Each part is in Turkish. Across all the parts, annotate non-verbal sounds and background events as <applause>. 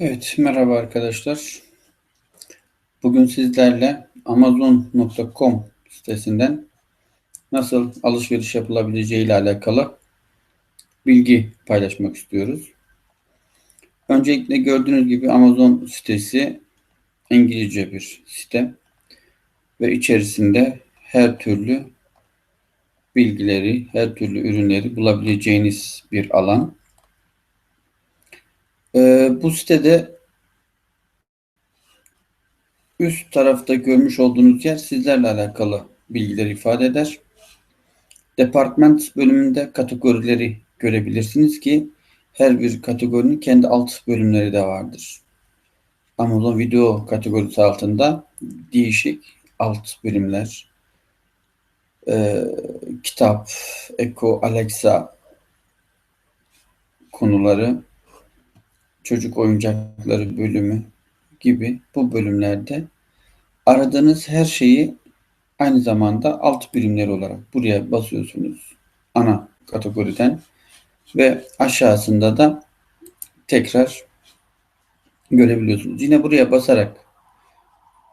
Evet, merhaba arkadaşlar. Bugün sizlerle Amazon.com sitesinden nasıl alışveriş yapılabileceği ile alakalı bilgi paylaşmak istiyoruz. Öncelikle gördüğünüz gibi Amazon sitesi İngilizce bir site ve içerisinde her türlü bilgileri, her türlü ürünleri bulabileceğiniz bir alan. Ee, bu sitede üst tarafta görmüş olduğunuz yer sizlerle alakalı bilgiler ifade eder. Department bölümünde kategorileri görebilirsiniz ki her bir kategorinin kendi alt bölümleri de vardır. Amazon video kategorisi altında değişik alt bölümler, e, kitap, Echo, Alexa konuları, çocuk oyuncakları bölümü gibi bu bölümlerde aradığınız her şeyi aynı zamanda alt birimleri olarak buraya basıyorsunuz ana kategoriden ve aşağısında da tekrar görebiliyorsunuz. Yine buraya basarak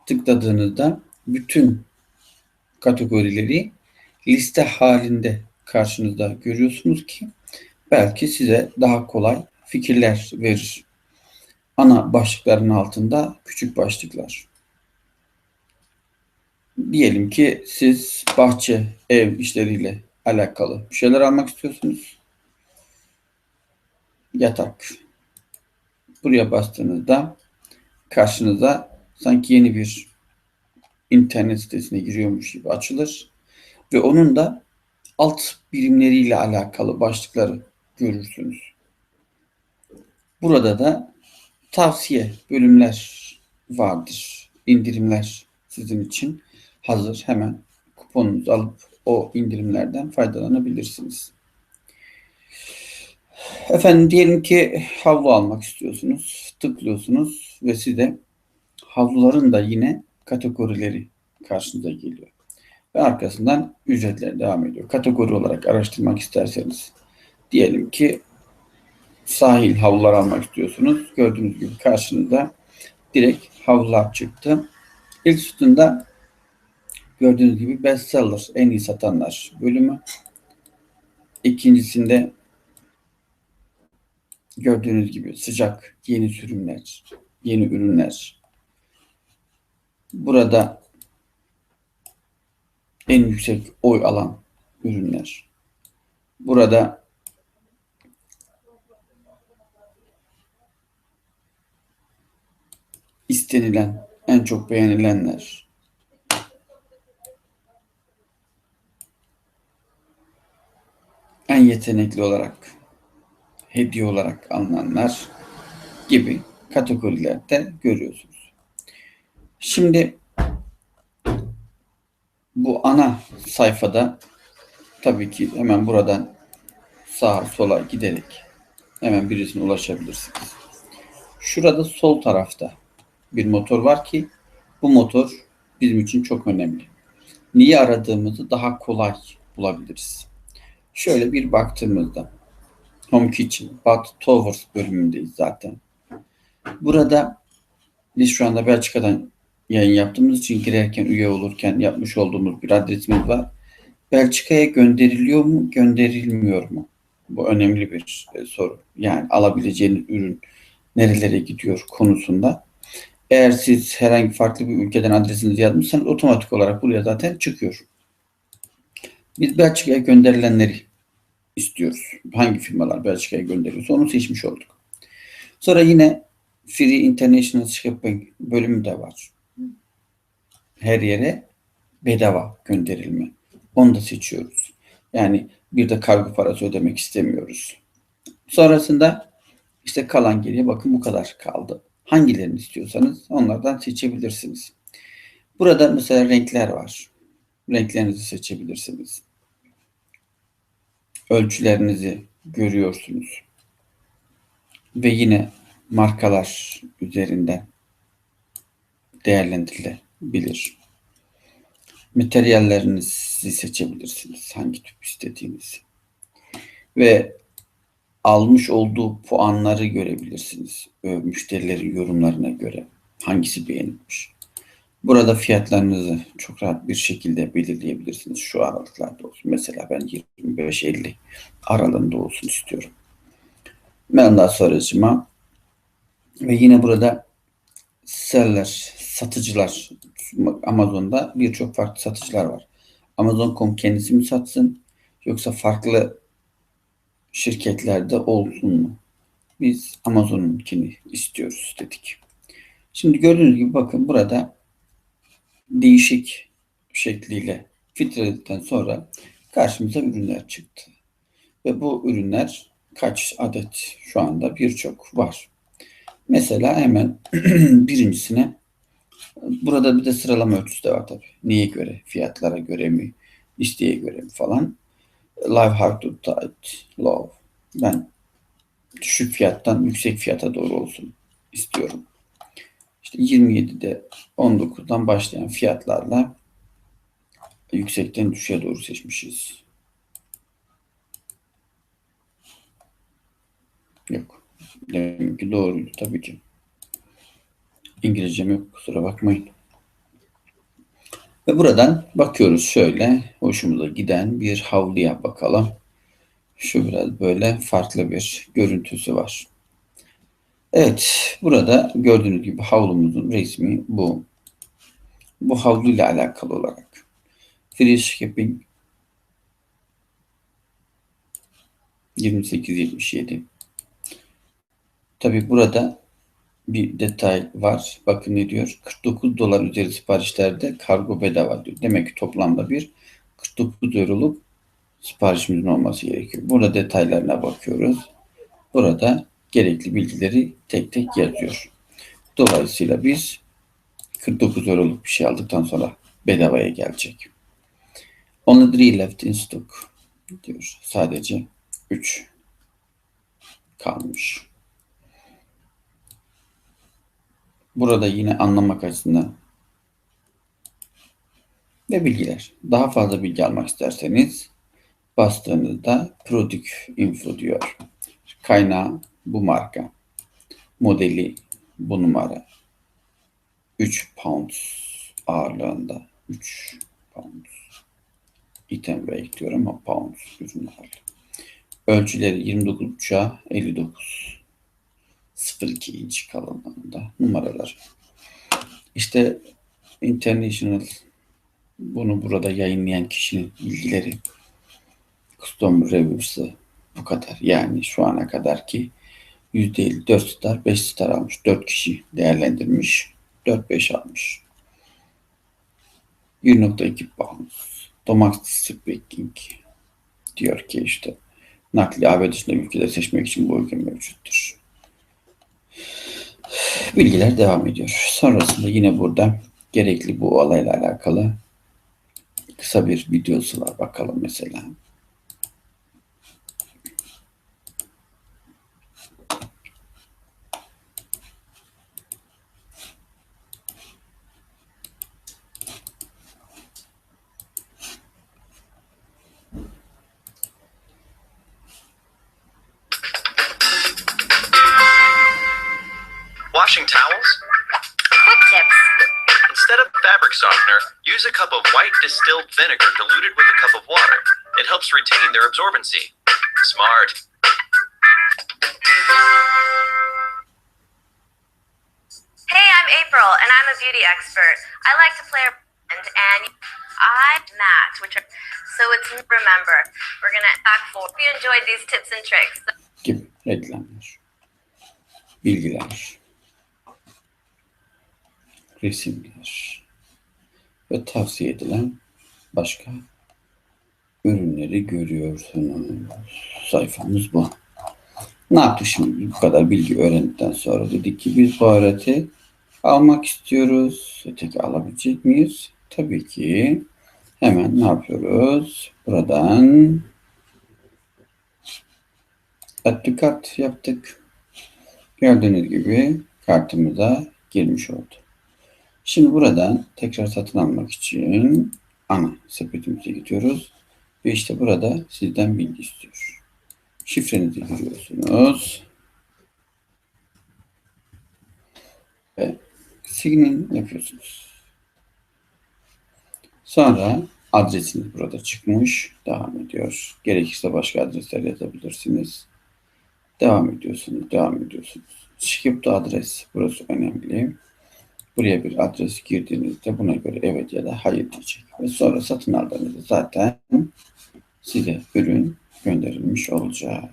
tıkladığınızda bütün kategorileri liste halinde karşınızda görüyorsunuz ki belki size daha kolay fikirler verir. Ana başlıkların altında küçük başlıklar. Diyelim ki siz bahçe, ev işleriyle alakalı bir şeyler almak istiyorsunuz. Yatak. Buraya bastığınızda karşınıza sanki yeni bir internet sitesine giriyormuş gibi açılır ve onun da alt birimleriyle alakalı başlıkları görürsünüz. Burada da tavsiye bölümler vardır. İndirimler sizin için hazır. Hemen kuponunuzu alıp o indirimlerden faydalanabilirsiniz. Efendim diyelim ki havlu almak istiyorsunuz. Tıklıyorsunuz ve size havluların da yine kategorileri karşınıza geliyor. Ve arkasından ücretler devam ediyor. Kategori olarak araştırmak isterseniz diyelim ki sahil havlular almak istiyorsunuz. Gördüğünüz gibi karşınızda direkt havlular çıktı. İlk sütunda gördüğünüz gibi bestseller en iyi satanlar bölümü. İkincisinde gördüğünüz gibi sıcak yeni sürümler, yeni ürünler. Burada en yüksek oy alan ürünler. Burada istenilen, en çok beğenilenler. En yetenekli olarak, hediye olarak alınanlar gibi kategorilerde görüyorsunuz. Şimdi bu ana sayfada tabii ki hemen buradan sağa sola giderek hemen birisine ulaşabilirsiniz. Şurada sol tarafta bir motor var ki bu motor bizim için çok önemli. Neyi aradığımızı daha kolay bulabiliriz. Şöyle bir baktığımızda Home Kitchen, Bad Towers bölümündeyiz zaten. Burada biz şu anda Belçika'dan yayın yaptığımız için girerken üye olurken yapmış olduğumuz bir adresimiz var. Belçika'ya gönderiliyor mu, gönderilmiyor mu? Bu önemli bir e, soru. Yani alabileceğiniz ürün nerelere gidiyor konusunda. Eğer siz herhangi farklı bir ülkeden adresinizi yazmışsanız otomatik olarak buraya zaten çıkıyor. Biz Belçika'ya gönderilenleri istiyoruz. Hangi firmalar Belçika'ya gönderiyorsa onu seçmiş olduk. Sonra yine Free International Shipping bölümü de var. Her yere bedava gönderilme. Onu da seçiyoruz. Yani bir de kargo parası ödemek istemiyoruz. Sonrasında işte kalan geriye bakın bu kadar kaldı. Hangilerini istiyorsanız onlardan seçebilirsiniz. Burada mesela renkler var. Renklerinizi seçebilirsiniz. Ölçülerinizi görüyorsunuz. Ve yine markalar üzerinden değerlendirilebilir. Materyallerinizi seçebilirsiniz. Hangi tip istediğinizi. Ve almış olduğu puanları görebilirsiniz. Ee, Müşterilerin yorumlarına göre hangisi beğenilmiş. Burada fiyatlarınızı çok rahat bir şekilde belirleyebilirsiniz. Şu aralıklarda olsun. Mesela ben 25-50 aralığında olsun istiyorum. Ben daha sonracıma ve yine burada seller, satıcılar Amazon'da birçok farklı satıcılar var. Amazon.com kendisi mi satsın yoksa farklı şirketlerde olsun mu? Biz Amazon'unkini istiyoruz dedik. Şimdi gördüğünüz gibi bakın burada değişik şekliyle filtreledikten sonra karşımıza ürünler çıktı. Ve bu ürünler kaç adet şu anda birçok var. Mesela hemen <clears throat> birincisine burada bir de sıralama ölçüsü de var tabii. Neye göre? Fiyatlara göre mi? isteğe göre mi falan. Live hard to tight, low. Ben düşük fiyattan yüksek fiyata doğru olsun istiyorum. İşte 27'de 19'dan başlayan fiyatlarla yüksekten düşüğe doğru seçmişiz. Yok. Demek ki doğruydu tabii ki. İngilizcem yok kusura bakmayın. Ve buradan bakıyoruz şöyle hoşumuza giden bir havluya bakalım. Şu biraz böyle farklı bir görüntüsü var. Evet, burada gördüğünüz gibi havlumuzun resmi bu. Bu havlu ile alakalı olarak. Free shipping 2877. Tabi burada bir detay var. Bakın ne diyor? 49 dolar üzeri siparişlerde kargo bedava diyor. Demek ki toplamda bir 49 euroluk siparişimizin olması gerekiyor. Burada detaylarına bakıyoruz. Burada gerekli bilgileri tek tek yazıyor. Dolayısıyla biz 49 euroluk bir şey aldıktan sonra bedavaya gelecek. Only three left in stock diyor. Sadece 3 kalmış. Burada yine anlamak açısından ve bilgiler. Daha fazla bilgi almak isterseniz bastığınızda Product Info diyor. Kaynağı bu marka. Modeli bu numara. 3 pound ağırlığında. 3 pound. Item weight diyor ama pound ürün ağırlığı. Ölçüleri 29.5'a 59. 0.2 inç kalınlığında numaralar. İşte International bunu burada yayınlayan kişinin bilgileri custom reviews'ı bu kadar. Yani şu ana kadar ki %54 star 5 star almış. 4 kişi değerlendirmiş. 4-5 almış. 1.2 pound. Domestic speaking diyor ki işte nakli AB dışında ülkeleri seçmek için bu uygun mevcuttur. Bilgiler devam ediyor. Sonrasında yine burada gerekli bu olayla alakalı kısa bir videosu var. Bakalım mesela. Fabric softener, use a cup of white distilled vinegar diluted with a cup of water. It helps retain their absorbency. Smart. Hey, I'm April, and I'm a beauty expert. I like to play around, and I match, which are so it's remember. We're gonna act for. Hope you enjoyed these tips and tricks. gibi reklamlar, bilgiler, resimler ve tavsiye edilen başka ürünleri görüyorsunuz. Sayfamız bu. Ne yaptık şimdi? Bu kadar bilgi öğrendikten sonra dedik ki biz bu aleti almak istiyoruz. Öteki alabilecek miyiz? Tabii ki. Hemen ne yapıyoruz? Buradan Add to cart yaptık. Gördüğünüz gibi kartımıza girmiş oldu. Şimdi buradan tekrar satın almak için ana sepetimize gidiyoruz. Ve işte burada sizden bilgi istiyor. Şifrenizi giriyorsunuz. Ve signin yapıyorsunuz. Sonra adresiniz burada çıkmış. Devam ediyor. Gerekirse başka adresler yazabilirsiniz. Devam ediyorsunuz. Devam ediyorsunuz. Skip adres. Burası önemli. Buraya bir adres girdiğinizde buna göre evet ya da hayır diyecek. Ve sonra satın aldığınızda zaten size ürün gönderilmiş olacak.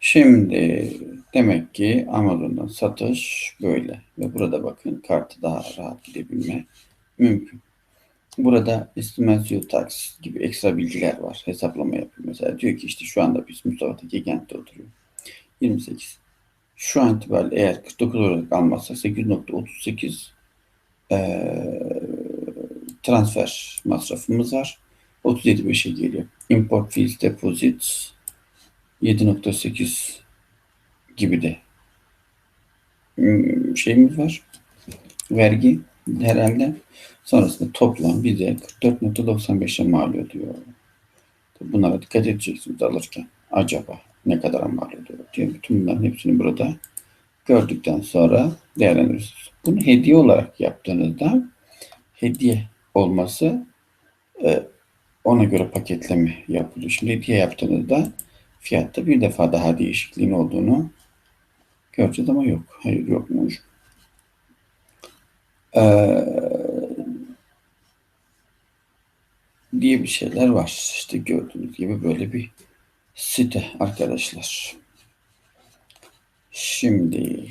Şimdi demek ki Amazon'dan satış böyle. Ve burada bakın kartı daha rahat gidebilme mümkün. Burada estimation tax gibi ekstra bilgiler var. Hesaplama yapıyor. Mesela diyor ki işte şu anda biz Mustafa'daki kentte oturuyor. 28. Şu an itibariyle eğer 49 olarak almazsak 8.38 eee, transfer masrafımız var. 37.5'e geliyor. Import fees deposits 7.8 gibi de hmm, şeyimiz var. Vergi herhalde. Sonrasında toplam bize 44.95'e mal ediyor. Bunlara dikkat edeceksiniz alırken. Acaba ne kadar mal ediyor diye bütün bunların hepsini burada gördükten sonra değerlendirirsiniz. Bunu hediye olarak yaptığınızda hediye olması e, ona göre paketleme yapılıyor. Şimdi hediye yaptığınızda fiyatta bir defa daha değişikliğin olduğunu göreceğiz ama yok. Hayır yokmuş. Ee, diye bir şeyler var. İşte gördüğünüz gibi böyle bir site arkadaşlar. Şimdi